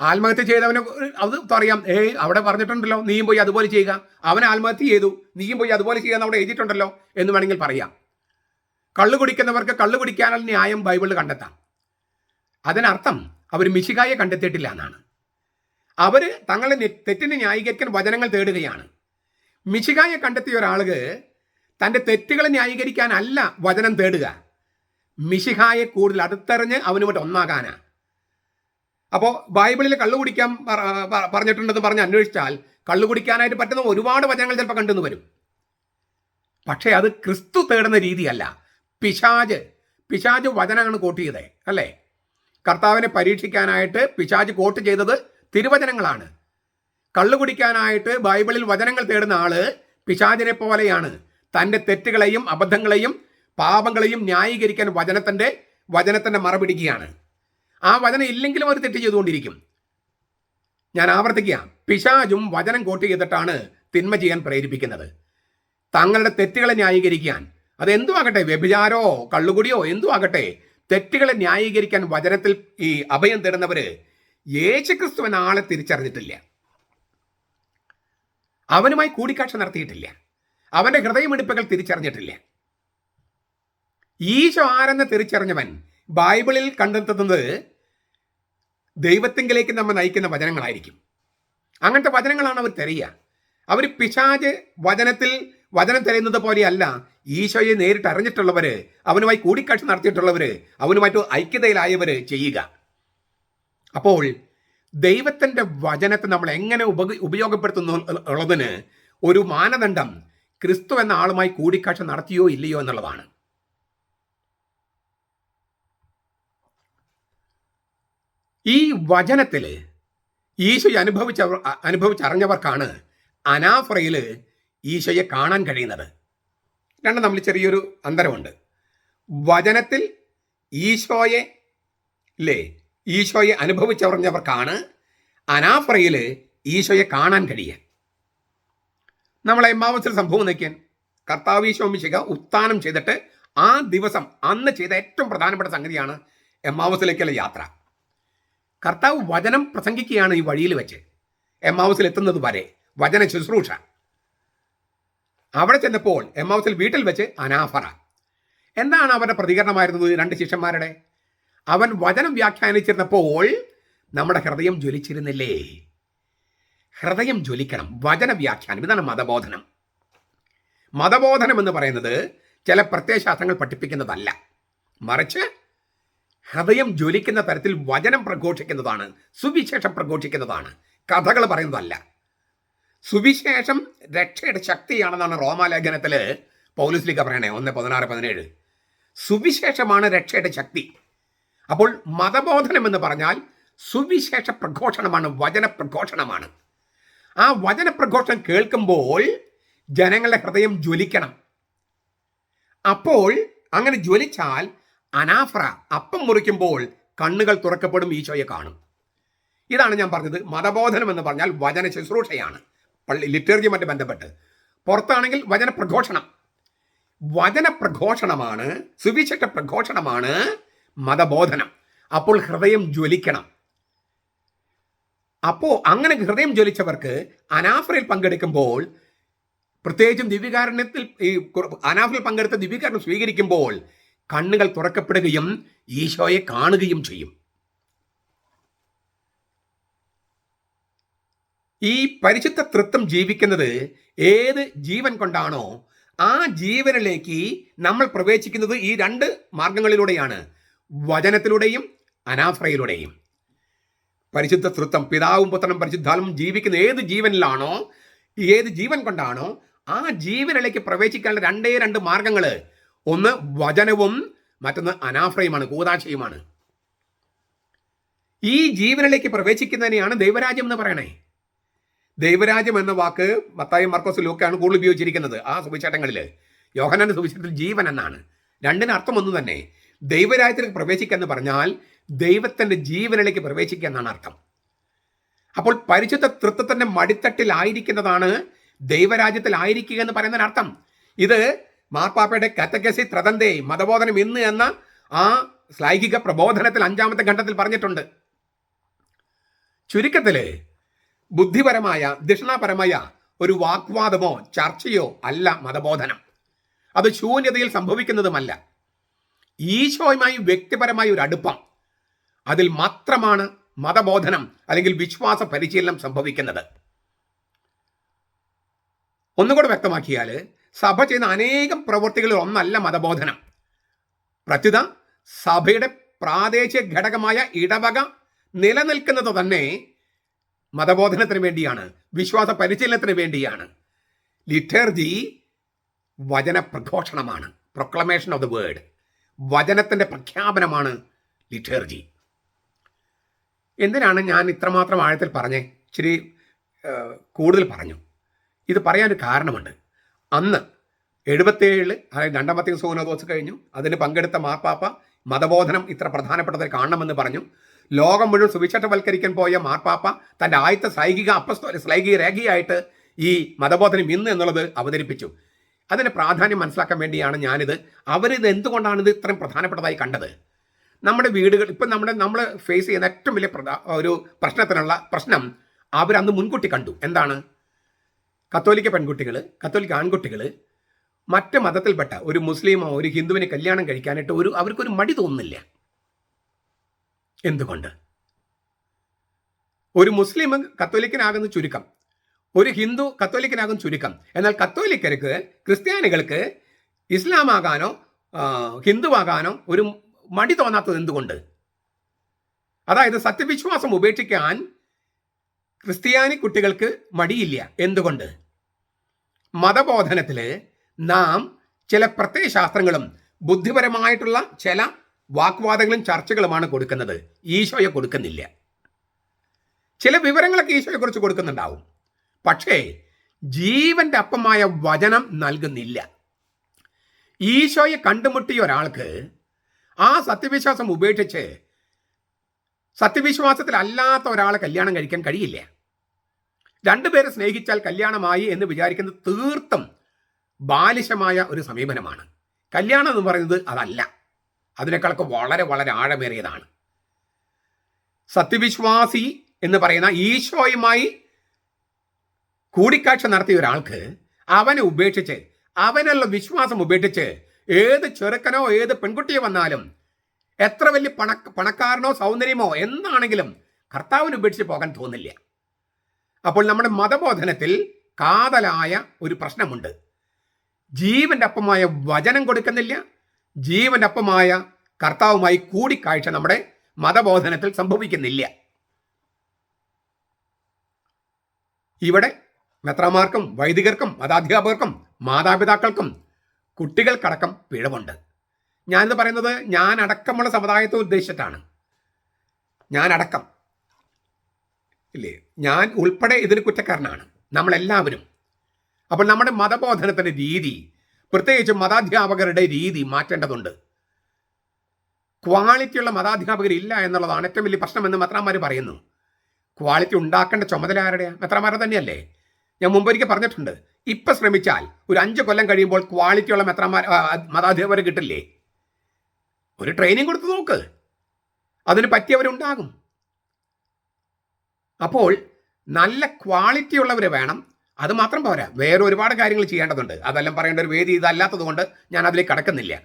ആത്മഹത്യ ചെയ്തവനെ അത് പറയാം ഏ അവിടെ പറഞ്ഞിട്ടുണ്ടല്ലോ നീയും പോയി അതുപോലെ ചെയ്യുക. അവൻ ആത്മഹത്യ ചെയ്തു നീയും പോയി അതുപോലെ ചെയ്യാന്ന് അവിടെ എഴുതിയിട്ടുണ്ടല്ലോ എന്ന് വേണമെങ്കിൽ പറയാം. കള്ളു കുടിക്കുന്നവർക്ക് കള്ളു കുടിക്കാനുള്ള ന്യായം ബൈബിളിൽ കണ്ടെത്താം. അതിനർത്ഥം അവർ മിശികായെ കണ്ടെത്തിയിട്ടില്ല എന്നാണ്. അവർ തങ്ങളെ തെറ്റിനെ ന്യായീകരിക്കാൻ വചനങ്ങൾ തേടുകയാണ്. മിശികായെ കണ്ടെത്തിയ ഒരാൾക്ക് തന്റെ തെറ്റുകളെ ന്യായീകരിക്കാനല്ല വചനം തേടുക. മിശിഹായെ കൂടുതൽ അടുത്തെറിഞ്ഞ് അവനുമായിട്ട് ഒന്നാകാനാ. അപ്പോൾ ബൈബിളിൽ കള്ളു കുടിക്കാൻ പറഞ്ഞിട്ടുണ്ടെന്ന് പറഞ്ഞ് അന്വേഷിച്ചാൽ കള്ളു കുടിക്കാനായിട്ട് പറ്റുന്ന ഒരുപാട് വചനങ്ങൾ ചിലപ്പോൾ കണ്ടെന്ന് വരും. പക്ഷേ അത് ക്രിസ്തു തേടുന്ന രീതിയല്ല. പിശാജ് പിശാജ് വചനമാണ് കോട്ട് ചെയ്തേ അല്ലേ? കർത്താവിനെ പരീക്ഷിക്കാനായിട്ട് പിശാജ് കോട്ട് ചെയ്തത് തിരുവചനങ്ങളാണ്. കള്ളു കുടിക്കാനായിട്ട് ബൈബിളിൽ വചനങ്ങൾ തേടുന്ന ആൾ പിശാചിനെ പോലെയാണ്. തന്റെ തെറ്റുകളെയും അബദ്ധങ്ങളെയും പാപങ്ങളെയും ന്യായീകരിക്കാൻ വചനത്തിന്റെ വചനത്തിന്റെ മറപിടിക്കുകയാണ്. ആ വചനം ഇല്ലെങ്കിലും അവർ തെറ്റ് ചെയ്തുകൊണ്ടിരിക്കും. ഞാൻ ആവർത്തിക്കുക. പിശാജും വചനം കോട്ട് ചെയ്തിട്ടാണ് തിന്മ ചെയ്യാൻ പ്രേരിപ്പിക്കുന്നത്. തങ്ങളുടെ തെറ്റുകളെ ന്യായീകരിക്കാൻ. അത് എന്തു ആകട്ടെ വ്യഭിചാരോ കള്ളുകുടിയോ എന്തു ആകട്ടെ തെറ്റുകളെ ന്യായീകരിക്കാൻ വചനത്തിൽ ഈ അഭയം തേടുന്നവര് യേശുക്രിസ്തു എന്ന ആളെ തിരിച്ചറിഞ്ഞിട്ടില്ല. അവനുമായി കൂടിക്കാഴ്ച നടത്തിയിട്ടില്ല. അവന്റെ ഹൃദയമിടിപ്പുകൾ തിരിച്ചറിഞ്ഞിട്ടില്ല. ഈശോ ആരെന്ന് തിരിച്ചറിഞ്ഞവൻ ബൈബിളിൽ കണ്ടെത്തുന്നത് ദൈവത്തിങ്കിലേക്ക് നമ്മൾ നയിക്കുന്ന വചനങ്ങളായിരിക്കും. അങ്ങനത്തെ വചനങ്ങളാണ് അവർ തെരയുക. അവർ പിശാജ് വചനത്തിൽ വചനം തെരയുന്നത് പോലെയല്ല ഈശോയെ നേരിട്ട് അറിഞ്ഞിട്ടുള്ളവര് അവനുമായി കൂടിക്കാഴ്ച നടത്തിയിട്ടുള്ളവര് അവനുമായിട്ട് ഐക്യതയിലായവര് ചെയ്യുക. അപ്പോൾ ദൈവത്തിന്റെ വചനത്തെ നമ്മൾ എങ്ങനെ ഉപ ഉപയോഗപ്പെടുത്തുന്നു ഉള്ളതിന് ഒരു മാനദണ്ഡം ക്രിസ്തു എന്ന ആളുമായി കൂടിക്കാഴ്ച നടത്തിയോ ഇല്ലയോ എന്നുള്ളതാണ്. ഈ വചനത്തിൽ ഈശോയെ അനുഭവിച്ച അനുഭവിച്ചറിഞ്ഞവർക്കാണ് അനാഫ്രയിൽ ഈശോയെ കാണാൻ കഴിയുന്നത്. രണ്ടും നമ്മൾ ചെറിയൊരു അന്തരമുണ്ട്. വചനത്തിൽ ഈശോയെ ഇല്ലേ ഈശോയെ അനുഭവിച്ചറിഞ്ഞവർക്കാണ് അനാഫ്രയിൽ ഈശോയെ കാണാൻ കഴിയുക. നമ്മളെ എമ്മാവസിൽ സംഭവം നോക്കിയാൽ കർത്താവ് ഈശോമിശിക ഉത്ഥാനം ചെയ്തിട്ട് ആ ദിവസം അന്ന് ചെയ്ത ഏറ്റവും പ്രധാനപ്പെട്ട സംഗതിയാണ് എമ്മാവസിലേക്കുള്ള യാത്ര. കർത്താവ് വചനം പ്രസംഗിക്കുകയാണ് ഈ വഴിയിൽ വെച്ച്. എം ഹൗസിൽ എത്തുന്നത് വരെ വചന ശുശ്രൂഷ. അവിടെ ചെന്നപ്പോൾ എം ഹൗസിൽ വീട്ടിൽ വെച്ച് അനാഫറ. എന്താണ് അവരുടെ പ്രതികരണമായിരുന്നത് രണ്ട് ശിഷ്യന്മാരുടെ? അവൻ വചനം വ്യാഖ്യാനിച്ചിരുന്നപ്പോൾ നമ്മുടെ ഹൃദയം ജ്വലിച്ചിരുന്നില്ലേ? ഹൃദയം ജ്വലിക്കണം. വചന വ്യാഖ്യാനം. ഇതാണ് മതബോധനം. മതബോധനം എന്ന് പറയുന്നത് ചില പ്രത്യയശാസ്ത്രങ്ങൾ പഠിപ്പിക്കുന്നതല്ല. മറിച്ച് ഹൃദയം ജ്വലിക്കുന്ന തരത്തിൽ വചനം പ്രഘോഷിക്കുന്നതാണ് സുവിശേഷം പ്രഘോഷിക്കുന്നതാണ്. കഥകൾ പറയുന്നതല്ല. സുവിശേഷം രക്ഷയുടെ ശക്തിയാണെന്നാണ് റോമാലേഖനത്തിൽ പൗലുസ്ലിക പറയണേ ഒന്ന് പതിനാറ് പതിനേഴ്. സുവിശേഷമാണ് രക്ഷയുടെ ശക്തി. അപ്പോൾ മതബോധനം എന്ന് പറഞ്ഞാൽ സുവിശേഷ പ്രഘോഷണമാണ് വചന പ്രഘോഷണമാണ്. ആ വചന പ്രഘോഷണം കേൾക്കുമ്പോൾ ജനങ്ങളുടെ ഹൃദയം ജ്വലിക്കണം. അപ്പോൾ അങ്ങനെ ജ്വലിച്ചാൽ അനാഫ്ര അപ്പം മുറിക്കുമ്പോൾ കണ്ണുകൾ തുറക്കപ്പെടും ഈശോയെ കാണും. ഇതാണ് ഞാൻ പറഞ്ഞത്. മതബോധനം എന്ന് പറഞ്ഞാൽ വചന ശുശ്രൂഷയാണ്. പള്ളി ലിറ്റർജിയുമായിട്ട് ബന്ധപ്പെട്ട്. പുറത്താണെങ്കിൽ വചന പ്രഘോഷണം. വചന പ്രഘോഷണമാണ് സുവിശേഷ പ്രഘോഷണമാണ് മതബോധനം. അപ്പോൾ ഹൃദയം ജ്വലിക്കണം. അപ്പോൾ അങ്ങനെ ഹൃദയം ജ്വലിച്ചവർക്ക് അനാഫ്രയിൽ പങ്കെടുക്കുമ്പോൾ പ്രത്യേകിച്ചും ദിവ്യകാരണത്തിൽ ഈ അനാഫ്രയിൽ പങ്കെടുത്ത ദിവ്യകാരണം സ്വീകരിക്കുമ്പോൾ കണ്ണുകൾ തുറക്കപ്പെടുകയും ഈശോയെ കാണുകയും ചെയ്യും. ഈ പരിശുദ്ധ തൃത്വം ജീവിക്കുന്നത് ഏത് ജീവൻ കൊണ്ടാണോ ആ ജീവനിലേക്ക് നമ്മൾ പ്രവേശിക്കുന്നത് ഈ രണ്ട് മാർഗങ്ങളിലൂടെയാണ്. വചനത്തിലൂടെയും അനാഫ്രയിലൂടെയും പരിശുദ്ധ തൃത്വം പിതാവും പുത്രനും പരിശുദ്ധാലും ജീവിക്കുന്ന ഏത് ജീവനിലാണോ ഏത് ജീവൻ കൊണ്ടാണോ ആ ജീവനിലേക്ക് പ്രവേശിക്കാനുള്ള രണ്ടേ രണ്ട് മാർഗങ്ങൾ ഒന്ന് വചനവും മറ്റൊന്ന് അനാഫ്രയുമാണ് കൂതാശയുമാണ്. ഈ ജീവനിലേക്ക് പ്രവേശിക്കുന്നതിനെയാണ് ദൈവരാജ്യം എന്ന് പറയണേ. ദൈവരാജ്യം എന്ന വാക്ക് മത്തായി മർക്കോസ് ലൂക്കാണ് കൂടുതൽ ഉപയോഗിച്ചിരിക്കുന്നത് ആ സുവിശേഷങ്ങളിൽ യോഹനാന്റെ സുവിശേഷത്തിൽ ജീവൻ എന്നാണ്. രണ്ടിന് അർത്ഥം ഒന്ന് തന്നെ. ദൈവരാജ്യത്തിലേക്ക് പ്രവേശിക്കുക എന്ന് പറഞ്ഞാൽ ദൈവത്തിന്റെ ജീവനിലേക്ക് പ്രവേശിക്കുക എന്നാണ് അർത്ഥം. അപ്പോൾ പരിശുദ്ധ തൃത്വത്തിന്റെ മടിത്തട്ടിലായിരിക്കുന്നതാണ് ദൈവരാജ്യത്തിലായിരിക്കുക എന്ന് പറയുന്നതിന് അർത്ഥം ഇത് മാർപ്പാപ്പയുടെ കത്തക്കസി ത്രതന്തേ മതബോധനം ഇന്ന് എന്ന ആ ശ്ലൈഹിക പ്രബോധനത്തിൽ അഞ്ചാമത്തെ ഘട്ടത്തിൽ പറഞ്ഞിട്ടുണ്ട്. ചുരുക്കത്തിൽ ബുദ്ധിപരമായ ദക്ഷിണാപരമായ ഒരു വാഗ്വാദമോ ചർച്ചയോ അല്ല മതബോധനം. അത് ശൂന്യതയിൽ സംഭവിക്കുന്നതുമല്ല. ഈശോയുമായി വ്യക്തിപരമായ ഒരു അടുപ്പം. അതിൽ മാത്രമാണ് മതബോധനം അല്ലെങ്കിൽ വിശ്വാസ പരിശീലനം സംഭവിക്കുന്നത്. ഒന്നുകൂടെ വ്യക്തമാക്കിയാൽ സഭ ചെയ്യുന്ന അനേകം പ്രവൃത്തികളിൽ ഒന്നല്ല മതബോധനം. പ്രത്യുത സഭയുടെ പ്രാദേശിക ഘടകമായ ഇടവക നിലനിൽക്കുന്നത് തന്നെ മതബോധനത്തിന് വേണ്ടിയാണ് വിശ്വാസ പരിശീലനത്തിന് വേണ്ടിയാണ്. ലിറ്റർജി വചന പ്രഘോഷണമാണ്. പ്രൊക്ലമേഷൻ ഓഫ് ദ വേർഡ് വചനത്തിന്റെ പ്രഖ്യാപനമാണ് ലിറ്റർജി. എന്തിനാണ് ഞാൻ ഇത്രമാത്രം ആഴത്തിൽ പറഞ്ഞേ? ഇച്ചിരി കൂടുതൽ പറഞ്ഞു. ഇത് പറയാനൊരു കാരണമുണ്ട്. അന്ന് എഴുപത്തേഴിൽ അതായത് രണ്ടാമത്തെ സോനദോസ് കഴിഞ്ഞു. അതിന് പങ്കെടുത്ത മാർപ്പാപ്പ മതബോധനം ഇത്ര പ്രധാനപ്പെട്ടത് കാണണമെന്ന് പറഞ്ഞു. ലോകം മുഴുവൻ സുവിശേഷവൽക്കരിക്കാൻ പോയ മാർപ്പാപ്പ തന്റെ ആദ്യത്തെ സൈകിക അപ്പസ്തോ ശ്ലൈകിക രേഖയായിട്ട് ഈ മതബോധനം ഇന്ന് എന്നുള്ളത് അവതരിപ്പിച്ചു. അതിന് പ്രാധാന്യം മനസ്സിലാക്കാൻ വേണ്ടിയാണ് ഞാനിത്. അവരിത് എന്തുകൊണ്ടാണ് ഇത് ഇത്രയും പ്രധാനപ്പെട്ടതായി കണ്ടത്? നമ്മുടെ വീടുകൾ ഇപ്പം നമ്മുടെ നമ്മൾ ഫേസ് ചെയ്യുന്ന ഏറ്റവും വലിയ ഒരു പ്രശ്നത്തിനുള്ള പ്രശ്നം അവരന്ന് മുൻകൂട്ടി കണ്ടു. എന്താണ്? കത്തോലിക്ക പെൺകുട്ടികൾ കത്തോലിക്ക ആൺകുട്ടികൾ മറ്റ് മതത്തിൽപ്പെട്ട ഒരു മുസ്ലിമോ ഒരു ഹിന്ദുവിനെ കല്യാണം കഴിക്കാനായിട്ട് ഒരു അവർക്കൊരു മടി തോന്നുന്നില്ല. എന്തുകൊണ്ട്? ഒരു മുസ്ലിം കത്തോലിക്കനാകുന്ന ചുരുക്കം ഒരു ഹിന്ദു കത്തോലിക്കനാകുന്ന ചുരുക്കം എന്നാൽ കത്തോലിക്കർക്ക് ക്രിസ്ത്യാനികൾക്ക് ഇസ്ലാമാകാനോ ഹിന്ദുവാകാനോ ഒരു മടി തോന്നാത്തത് എന്തുകൊണ്ട്? അതായത് സത്യവിശ്വാസം ഉപേക്ഷിക്കാൻ ക്രിസ്ത്യാനി കുട്ടികൾക്ക് മടിയില്ല. എന്തുകൊണ്ട്? മതബോധനത്തിൽ നാം ചില പ്രത്യയ ശാസ്ത്രങ്ങളും ബുദ്ധിപരമായിട്ടുള്ള ചില വാക്വാദങ്ങളും ചർച്ചകളുമാണ് കൊടുക്കുന്നത്. ഈശോയെ കൊടുക്കുന്നില്ല. ചില വിവരങ്ങളൊക്കെ ഈശോയെ കുറിച്ച് കൊടുക്കുന്നുണ്ടാവും. പക്ഷേ ജീവന്റെ അപ്പമായ വചനം നൽകുന്നില്ല. ഈശോയെ കണ്ടുമുട്ടിയ ഒരാൾക്ക് ആ സത്യവിശ്വാസം ഉപേക്ഷിച്ച് സത്യവിശ്വാസത്തിലല്ലാത്ത ഒരാളെ കല്യാണം കഴിക്കാൻ കഴിയില്ല. രണ്ടുപേരെ സ്നേഹിച്ചാൽ കല്യാണമായി എന്ന് വിചാരിക്കുന്നത് തീർത്തും ബാലിശമായ ഒരു സമീപനമാണ്. കല്യാണം എന്ന് പറയുന്നത് അതല്ല. അതിനേക്കാളൊക്കെ വളരെ വളരെ ആഴമേറിയതാണ്. സത്യവിശ്വാസി എന്ന് പറയുന്ന ഈശോയുമായി കൂടിക്കാഴ്ച നടത്തിയ ഒരാൾക്ക് അവനെ ഉപേക്ഷിച്ച് അവനുള്ള വിശ്വാസം ഉപേക്ഷിച്ച് ഏത് ചെറുക്കനോ ഏത് പെൺകുട്ടിയോ വന്നാലും എത്ര വലിയ പണ പണക്കാരനോ സൗന്ദര്യമോ എന്താണെങ്കിലും കർത്താവിന് ഉപേക്ഷിച്ച് പോകാൻ തോന്നില്ല. അപ്പോൾ നമ്മുടെ മതബോധനത്തിൽ കാതലായ ഒരു പ്രശ്നമുണ്ട്. ജീവന്റെ അപ്പമായ വചനം കൊടുക്കുന്നില്ല. ജീവന്റെ അപ്പമായ കർത്താവുമായി കൂടിക്കാഴ്ച നമ്മുടെ മതബോധനത്തിൽ സംഭവിക്കുന്നില്ല. ഇവിടെ മെത്രാമാർക്കും വൈദികർക്കും മതാധ്യാപകർക്കും മാതാപിതാക്കൾക്കും കുട്ടികൾക്കടക്കം പിഴവുണ്ട്. ഞാനിത് പറയുന്നത് ഞാൻ അടക്കമുള്ള സമുദായത്തെ ഉദ്ദേശിച്ചിട്ടാണ്. ഞാൻ അടക്കം ഇല്ലേ? ഞാൻ ഉൾപ്പെടെ ഇതിന് കുറ്റക്കാരനാണ്. നമ്മളെല്ലാവരും. അപ്പോൾ നമ്മുടെ മതബോധനത്തിന്റെ രീതി പ്രത്യേകിച്ച് മതാധ്യാപകരുടെ രീതി മാറ്റേണ്ടതുണ്ട്. ക്വാളിറ്റിയുള്ള മതാധ്യാപകരില്ല എന്നുള്ളതാണ് ഏറ്റവും വലിയ പ്രശ്നമെന്ന് മെത്രാന്മാർ പറയുന്നു. ക്വാളിറ്റി ഉണ്ടാക്കേണ്ട ചുമതല ആരുടെയാണ് മെത്രാന്മാരെ തന്നെയല്ലേ? ഞാൻ മുമ്പൊരിക്കൽ പറഞ്ഞിട്ടുണ്ട്. ഇപ്പം ശ്രമിച്ചാൽ ഒരു അഞ്ച് കൊല്ലം കഴിയുമ്പോൾ ക്വാളിറ്റിയുള്ള മെത്രാന്മാർ മതാധ്യാപകർ കിട്ടില്ലേ? ഒരു ട്രെയിനിങ് കൊടുത്ത് നോക്ക്. അതിന് പറ്റിയവരുണ്ടാകും. അപ്പോൾ നല്ല ക്വാളിറ്റി ഉള്ളവർ വേണം. അത് മാത്രം പോരാ. വേറെ ഒരുപാട് കാര്യങ്ങൾ ചെയ്യേണ്ടതുണ്ട്. അതെല്ലാം പറയേണ്ട ഒരു വേദി ഇതല്ലാത്തത് കൊണ്ട് ഞാൻ അതിലേക്ക് കടക്കുന്നില്ല.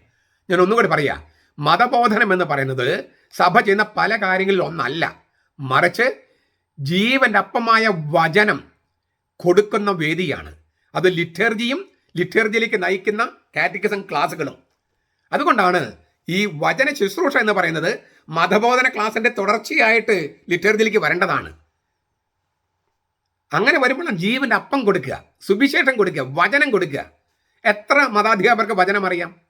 ഞാൻ ഒന്നുകൂടി പറയാം. മതബോധനം എന്ന് പറയുന്നത് സഭ ചെയ്യുന്ന പല കാര്യങ്ങളിൽ ഒന്നല്ല. മറിച്ച് ജീവന്റെ അപ്പമായ വചനം കൊടുക്കുന്ന വേദിയാണ്. അത് ലിറ്റർജിയും ലിറ്റർജിയിലേക്ക് നയിക്കുന്ന കാറ്റഗറിസം ക്ലാസ്സുകളും. അതുകൊണ്ടാണ് ഈ വചന ശുശ്രൂഷ എന്ന് പറയുന്നത് മതബോധന ക്ലാസിന്റെ തുടർച്ചയായിട്ട് ലിറ്റർജിയിലേക്ക് വരേണ്ടതാണ്. അങ്ങനെ വരുമ്പോൾ ജീവന്റെ അപ്പം കൊടുക്കുക സുവിശേഷം കൊടുക്കുക വചനം കൊടുക്കുക. എത്ര മതാധ്യാപകർക്ക് വചനം അറിയാം?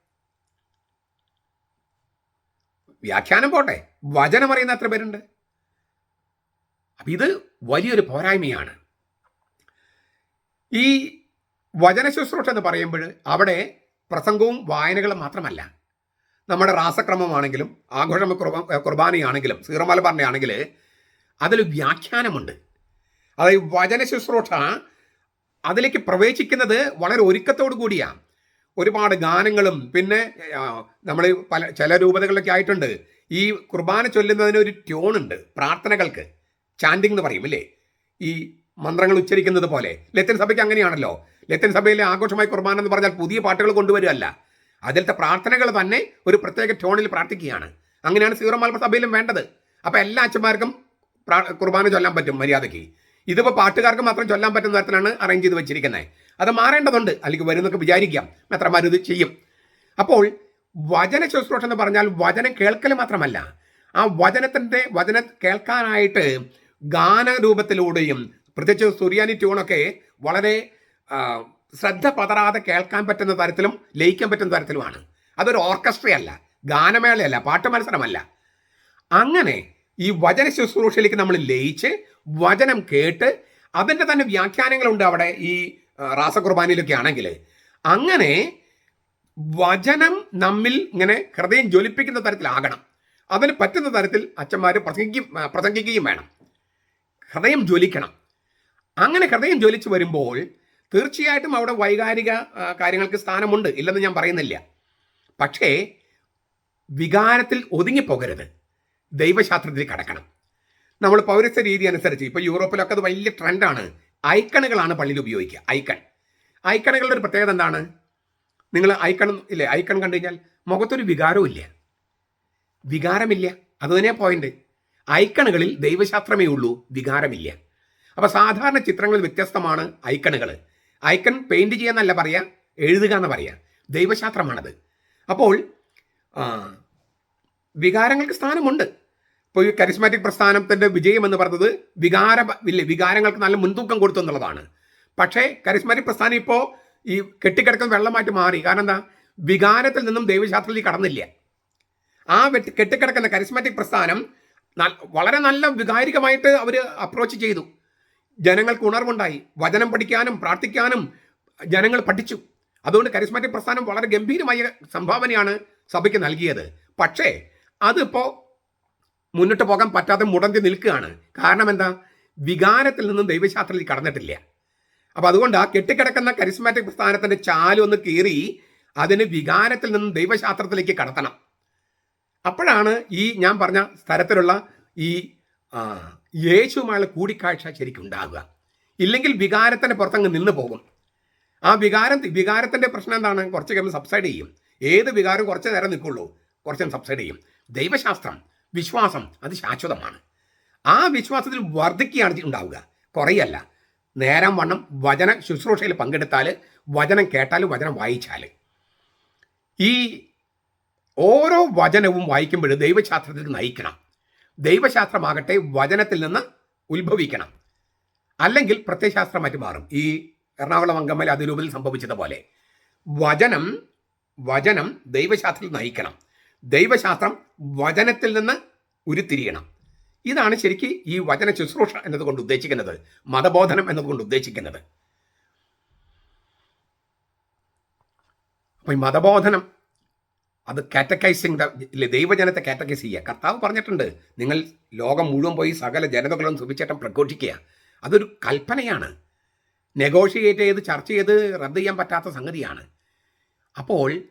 വ്യാഖ്യാനം പോട്ടെ വചനം അറിയുന്ന എത്ര പേരുണ്ട്? അപ്പൊ ഇത് വലിയൊരു പോരായ്മയാണ്. ഈ വചന ശുശ്രൂഷ എന്ന് പറയുമ്പോൾ അവിടെ പ്രസംഗവും വായനകളും മാത്രമല്ല. നമ്മുടെ രാസക്രമമാണെങ്കിലും ആഘോഷ കുർബ- കുർബാനയാണെങ്കിലും സീറമലബാറിന്റെ ആണെങ്കിൽ അതിൽ വ്യാഖ്യാനമുണ്ട്. അതായത് വചന ശുശ്രൂഷ അതിലേക്ക് പ്രവേശിക്കുന്നത് വളരെ ഒരുക്കത്തോടു കൂടിയാണ്. ഒരുപാട് ഗാനങ്ങളും പിന്നെ നമ്മൾ പല ചില രൂപതകളിലൊക്കെ ആയിട്ടുണ്ട്. ഈ കുർബാന ചൊല്ലുന്നതിന് ഒരു ട്യൂണുണ്ട് പ്രാർത്ഥനകൾക്ക്. ചാൻഡിങ് എന്ന് പറയും അല്ലേ ഈ മന്ത്രങ്ങൾ ഉച്ചരിക്കുന്നത് പോലെ. ലത്തൻ സഭയ്ക്ക് അങ്ങനെയാണല്ലോ. ലത്തൻ സഭയിലെ ആഘോഷമായി കുർബാന എന്ന് പറഞ്ഞാൽ പുതിയ പാട്ടുകൾ കൊണ്ടുവരികയല്ല. അതിലത്തെ പ്രാർത്ഥനകൾ തന്നെ ഒരു പ്രത്യേക ടോണിൽ പ്രാർത്ഥിക്കുകയാണ്. അങ്ങനെയാണ് സീറോ മലബാർ സഭയിലും വേണ്ടത്. അപ്പോൾ എല്ലാ അച്ഛന്മാർക്കും കുർബാന ചൊല്ലാൻ പറ്റും മര്യാദയ്ക്ക്. ഇതിപ്പോൾ പാട്ടുകാർക്ക് മാത്രം ചൊല്ലാൻ പറ്റുന്ന തരത്തിലാണ് അറേഞ്ച് ചെയ്ത് വെച്ചിരിക്കുന്നത്. അത് മാറേണ്ടതുണ്ട്. അല്ലെങ്കിൽ വരുന്നൊക്കെ വിചാരിക്കാം. എത്രമാർ ഇത് ചെയ്യും. അപ്പോൾ വചന ശുശ്രൂഷ എന്ന് പറഞ്ഞാൽ വചനം കേൾക്കൽ മാത്രമല്ല. ആ വചനത്തിന്റെ വചന കേൾക്കാനായിട്ട് ഗാനരൂപത്തിലൂടെയും പ്രത്യേകിച്ച് സുറിയാനി ട്യൂണൊക്കെ വളരെ ശ്രദ്ധ പതറാതെ കേൾക്കാൻ പറ്റുന്ന തരത്തിലും ലയിക്കാൻ പറ്റുന്ന തരത്തിലുമാണ്. അതൊരു ഓർക്കസ്ട്രയല്ല ഗാനമേളയല്ല. പാട്ട് മത്സരമല്ല അങ്ങനെ ഈ വചന ശുശ്രൂഷയിലേക്ക് നമ്മൾ ലയിച്ച് വചനം കേട്ട് അതിന്റെ തന്നെ വ്യാഖ്യാനങ്ങളുണ്ട് അവിടെ ഈ റാസകുർബാനയിലൊക്കെ ആണെങ്കിൽ അങ്ങനെ വചനം നമ്മിൽ ഇങ്ങനെ ഹൃദയം ജ്വലിപ്പിക്കുന്ന തരത്തിലാകണം. അതിന് പറ്റുന്ന തരത്തിൽ അച്ഛന്മാർ പ്രസംഗിക്കും പ്രസംഗിക്കുകയും വേണം. ഹൃദയം ജ്വലിക്കണം. അങ്ങനെ ഹൃദയം ജ്വലിച്ചു വരുമ്പോൾ തീർച്ചയായിട്ടും അവിടെ വൈകാരിക കാര്യങ്ങൾക്ക് സ്ഥാനമുണ്ട് ഇല്ലെന്ന് ഞാൻ പറയുന്നില്ല. പക്ഷേ വികാരത്തിൽ ഒതുങ്ങിപ്പോകരുത്. ദൈവശാസ്ത്രത്തിൽ കടക്കണം. നമ്മൾ പൗരസ്ത്യ രീതി അനുസരിച്ച് ഇപ്പോൾ യൂറോപ്പിലൊക്കെ അത് വലിയ ട്രെൻഡാണ്. ഐക്കണുകളാണ് പള്ളിയിൽ ഉപയോഗിക്കുക. ഐക്കൺ. ഐക്കണുകളുടെ ഒരു പ്രത്യേകത എന്താണ്? നിങ്ങൾ ഐക്കൺ ഇല്ലേ? ഐക്കൺ കണ്ടു കഴിഞ്ഞാൽ മുഖത്തൊരു വികാരവും ഇല്ല. വികാരമില്ല. അത് തന്നെ പോയിന്റ് ഐക്കണുകളിൽ ദൈവശാസ്ത്രമേ ഉള്ളൂ. വികാരമില്ല. അപ്പോൾ സാധാരണ ചിത്രങ്ങളിൽ വ്യത്യസ്തമാണ് ഐക്കണുകൾ ഐക്കൺ പെയിന്റ് ചെയ്യാന്നല്ല പറയാ എഴുതുക എന്ന് പറയാ. ദൈവശാസ്ത്രമാണത്. അപ്പോൾ വികാരങ്ങൾക്ക് സ്ഥാനമുണ്ട്. ഇപ്പോൾ ഈ കരിസ്മാറ്റിക് പ്രസ്ഥാനത്തിന്റെ വിജയം എന്ന് പറഞ്ഞത് വികാര ഇല്ലേ വികാരങ്ങൾക്ക് നല്ല മുൻതൂക്കം കൊടുത്തു എന്നുള്ളതാണ്. പക്ഷേ കരിസ്മാറ്റിക് പ്രസ്ഥാനം ഇപ്പോൾ ഈ കെട്ടിക്കിടക്കുന്ന വെള്ളമായിട്ട് മാറി. കാരണം എന്താ? വികാരത്തിൽ നിന്നും ദൈവശാസ്ത്രത്തിൽ കടന്നില്ല. ആ കെട്ടിക്കിടക്കുന്ന കരിസ്മാറ്റിക് പ്രസ്ഥാനം വളരെ നല്ല വികാരികമായിട്ട് അവർ അപ്രോച്ച് ചെയ്തു. ജനങ്ങൾക്ക് ഉണർവുണ്ടായി. വചനം പഠിക്കാനും പ്രാർത്ഥിക്കാനും ജനങ്ങൾ പഠിച്ചു. അതുകൊണ്ട് കരിസ്മാറ്റിക് പ്രസ്ഥാനം വളരെ ഗംഭീരമായ സംഭാവനയാണ് സഭയ്ക്ക് നൽകിയത്. പക്ഷേ അതിപ്പോൾ മുന്നോട്ട് പോകാൻ പറ്റാതെ മുടന്തി നിൽക്കുകയാണ്. കാരണം എന്താ? വികാരത്തിൽ നിന്നും ദൈവശാസ്ത്രത്തിൽ കടന്നിട്ടില്ല. അപ്പോൾ അതുകൊണ്ട് ആ കെട്ടിക്കിടക്കുന്ന കരിസ്മാറ്റിക് പ്രസ്ഥാനത്തിന്റെ ചാലു ഒന്ന് കീറി അതിന് വികാരത്തിൽ നിന്നും ദൈവശാസ്ത്രത്തിലേക്ക് കടത്തണം. അപ്പോഴാണ് ഈ ഞാൻ പറഞ്ഞ സ്ഥലത്തിലുള്ള ഈ യേശുമായുള്ള കൂടിക്കാഴ്ച ശരിക്കും ഉണ്ടാകുക ഇല്ലെങ്കിൽ വികാരത്തിന്റെ പുറത്തങ്ങ് നിന്ന് പോകും. ആ വികാരം വികാരത്തിന്റെ പ്രശ്നം എന്താണ്? കുറച്ച് കഴിയുമ്പോൾ സബ്സൈഡ് ചെയ്യും. ഏത് വികാരം കുറച്ച് നേരം നിൽക്കുള്ളൂ കുറച്ചും സബ്സൈഡ് ചെയ്യും. ദൈവശാസ്ത്രം വിശ്വാസം അത് ശാശ്വതമാണ്. ആ വിശ്വാസത്തിൽ വർദ്ധിക്കുകയാണ് ഉണ്ടാവുക കുറയല്ല. നേരം വണ്ണം വചന ശുശ്രൂഷയിൽ പങ്കെടുത്താൽ വചനം കേട്ടാൽ വചനം വായിച്ചാൽ ഈ ഓരോ വചനവും വായിക്കുമ്പോൾ ദൈവശാസ്ത്രത്തിൽ നയിക്കണം. ദൈവശാസ്ത്രമാകട്ടെ വചനത്തിൽ നിന്ന് ഉത്ഭവിക്കണം. അല്ലെങ്കിൽ പ്രത്യയശാസ്ത്രമായിട്ട് മാറും. ഈ എറണാകുളം അങ്കമ്മൽ അതിരൂപിൽ സംഭവിച്ചതുപോലെ. വചനം വചനം ദൈവശാസ്ത്രത്തിൽ നയിക്കണം. ദൈവശാസ്ത്രം വചനത്തിൽ നിന്ന് ഉരുത്തിരിയണം. ഇതാണ് ശരിക്ക് ഈ വചന ശുശ്രൂഷ എന്നതുകൊണ്ട് ഉദ്ദേശിക്കുന്നത്. മതബോധനം എന്നതുകൊണ്ട് ഉദ്ദേശിക്കുന്നത്. അപ്പോൾ ഈ മതബോധനം അത് കാറ്റഗൈസിങ് ഇല്ലേ ദൈവജനത്തെ കാറ്റഗൈസ് ചെയ്യുക. കർത്താവ് പറഞ്ഞിട്ടുണ്ട് നിങ്ങൾ ലോകം മുഴുവൻ പോയി സകല ജനതകളും സുവിശേഷം പ്രഘോഷിക്കുക. അതൊരു കൽപ്പനയാണ്. നെഗോഷിയേറ്റ് ചെയ്ത് ചർച്ച ചെയ്ത് റദ്ദ് ചെയ്യാൻ പറ്റാത്ത സംഗതിയാണ്. അപ്പോൾ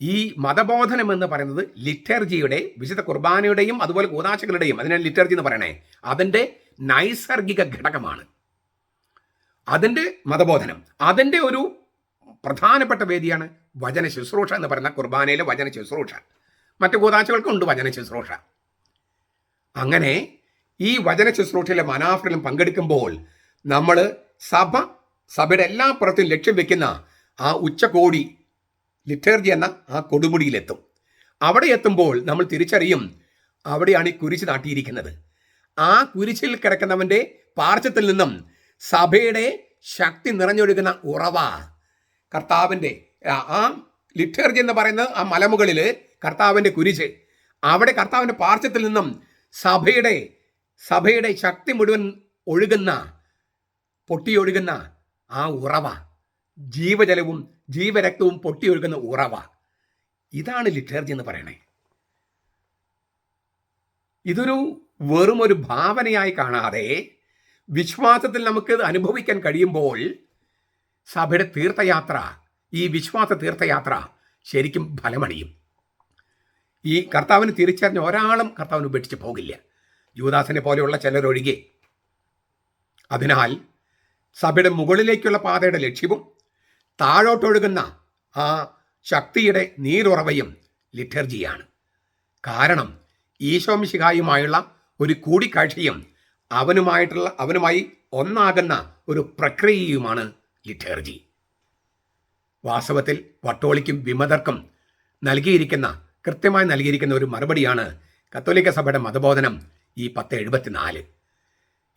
ഈ മതബോധനം എന്ന് പറയുന്നത് ലിറ്റർജിയുടെ വിശുദ്ധ കുർബാനയുടെയും അതുപോലെ കൂതാശകളുടെയും അതിനാണ് ലിറ്റർജി എന്ന് പറയണേ അതിന്റെ നൈസർഗിക ഘടകമാണ്. അതിന്റെ മതബോധനം. അതിന്റെ ഒരു പ്രധാനപ്പെട്ട വേദിയാണ് വചന ശുശ്രൂഷ എന്ന് പറയുന്ന കുർബാനയിലെ വചന ശുശ്രൂഷ. മറ്റു കൂതാശകൾക്കും ഉണ്ട് വചന ശുശ്രൂഷ. അങ്ങനെ ഈ വചന ശുശ്രൂഷയിലെ മനാഫറിലും പങ്കെടുക്കുമ്പോൾ നമ്മൾ സഭ സഭയുടെ എല്ലാ പുറത്തും ലക്ഷ്യം വെക്കുന്ന ആ ഉച്ചകോടി ലിറ്റർജി എന്ന ആ കൊടുമുടിയിലെത്തും. അവിടെ എത്തുമ്പോൾ നമ്മൾ തിരിച്ചറിയും അവിടെയാണ് ഈ കുരിശ് നാട്ടിയിരിക്കുന്നത്. ആ കുരിശിൽ കിടക്കുന്നവന്റെ പാർശ്വത്തിൽ നിന്നും സഭയുടെ ശക്തി നിറഞ്ഞൊഴുകുന്ന ഉറവ കർത്താവിന്റെ ആ- ലിറ്റേർജി എന്ന് പറയുന്നത് ആ മലമുകളിൽ കർത്താവിന്റെ കുരിശ്. അവിടെ കർത്താവിന്റെ പാർശ്വത്തിൽ നിന്നും സഭയുടെ സഭയുടെ ശക്തി മുഴുവൻ ഒഴുകുന്ന പൊട്ടിയൊഴുകുന്ന ആ ഉറവ ജീവജലവും ജീവരക്തവും പൊട്ടിയൊഴുകുന്ന ഉറവ. ഇതാണ് ലിറ്റർജി എന്ന് പറയണേ. ഇതൊരു വെറും ഒരു ഭാവനയായി കാണാതെ വിശ്വാസത്തിൽ നമുക്ക് അനുഭവിക്കാൻ കഴിയുമ്പോൾ സഭയുടെ തീർത്ഥയാത്ര ഈ വിശ്വാസ തീർത്ഥയാത്ര ശരിക്കും ഫലമണിയും. ഈ കർത്താവിന് തിരിച്ചറിഞ്ഞ ഒരാളും കർത്താവിന് ഉപേക്ഷിച്ച് പോകില്ല. യൂദാസിനെ പോലെയുള്ള ചിലരൊഴികെ. അതിനാൽ സഭയുടെ മുകളിലേക്കുള്ള പാതയുടെ ലക്ഷ്യവും താഴോട്ടൊഴുകുന്ന ആ ശക്തിയുടെ നീരുറവയും ലിറ്റർജിയാണ്. കാരണം ഈശോമിശിഹായുമായുള്ള ഒരു കൂടിക്കാഴ്ചയും അവനുമായിട്ടുള്ള അവനുമായി ഒന്നാകുന്ന ഒരു പ്രക്രിയയുമാണ് ലിറ്റർജി. വാസ്തവത്തിൽ വട്ടോളിക്കും വിമതർക്കും നൽകിയിരിക്കുന്ന കൃത്യമായി നൽകിയിരിക്കുന്ന ഒരു മറുപടിയാണ് കത്തോലിക്ക സഭയുടെ മതബോധനം ഈ പത്ത് എഴുപത്തിനാല്.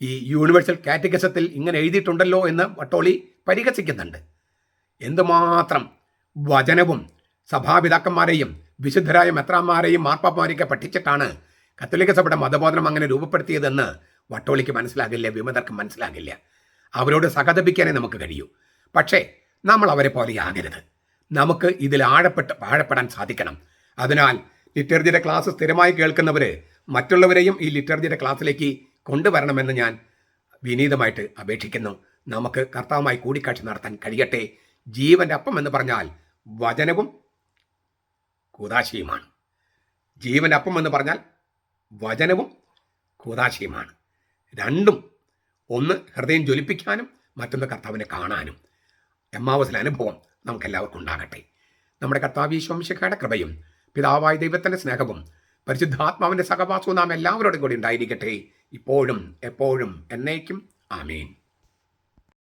ഈ യൂണിവേഴ്സൽ കാറ്റഗസത്തിൽ ഇങ്ങനെ എഴുതിയിട്ടുണ്ടല്ലോ എന്ന് വട്ടോളി പരിഹസിക്കുന്നുണ്ട്. എന്തുമാത്രം വചനവും സഭാപിതാക്കന്മാരെയും വിശുദ്ധരായ മെത്രാന്മാരെയും മാർപ്പാപ്പമാരെയൊക്കെ പഠിച്ചിട്ടാണ് കത്തോലിക്ക സഭയുടെ മതബോധനം അങ്ങനെ രൂപപ്പെടുത്തിയതെന്ന് വട്ടോളിക്ക് മനസ്സിലാകില്ല വിമതർക്ക് മനസ്സിലാകില്ല. അവരോട് സഹതപിക്കാനേ നമുക്ക് കഴിയൂ. പക്ഷേ നമ്മൾ അവരെ പോലെ ആകരുത്. നമുക്ക് ഇതിൽ ആഴപ്പെട്ട് ആഴപ്പെടാൻ സാധിക്കണം. അതിനാൽ ലിറ്റർജിയുടെ ക്ലാസ് സ്ഥിരമായി കേൾക്കുന്നവർ മറ്റുള്ളവരെയും ഈ ലിറ്റർജിയുടെ ക്ലാസ്സിലേക്ക് കൊണ്ടുവരണമെന്ന് ഞാൻ വിനീതമായിട്ട് അപേക്ഷിക്കുന്നു. നമുക്ക് കർത്താവുമായി കൂടിക്കാഴ്ച നടത്താൻ കഴിയട്ടെ. ജീവന്റെ അപ്പം എന്ന് പറഞ്ഞാൽ വചനവും കൂതാശിയുമാണ്. ജീവന്റെ അപ്പം എന്ന് പറഞ്ഞാൽ വചനവും കൂതാശിയുമാണ്. രണ്ടും ഒന്ന് ഹൃദയം ജ്വലിപ്പിക്കാനും മറ്റൊന്ന് കർത്താവിനെ കാണാനും. എമ്മാവസിലെ അനുഭവം നമുക്കെല്ലാവർക്കും ഉണ്ടാകട്ടെ. നമ്മുടെ കർത്താവ് കർത്താവീശ്വംശയുടെ കൃപയും പിതാവായ ദൈവത്തിന്റെ സ്നേഹവും പരിശുദ്ധാത്മാവിന്റെ സഹവാസവും നാം എല്ലാവരോടും കൂടി ഉണ്ടായിരിക്കട്ടെ. ഇപ്പോഴും എപ്പോഴും എന്നേക്കും ആമേൻ.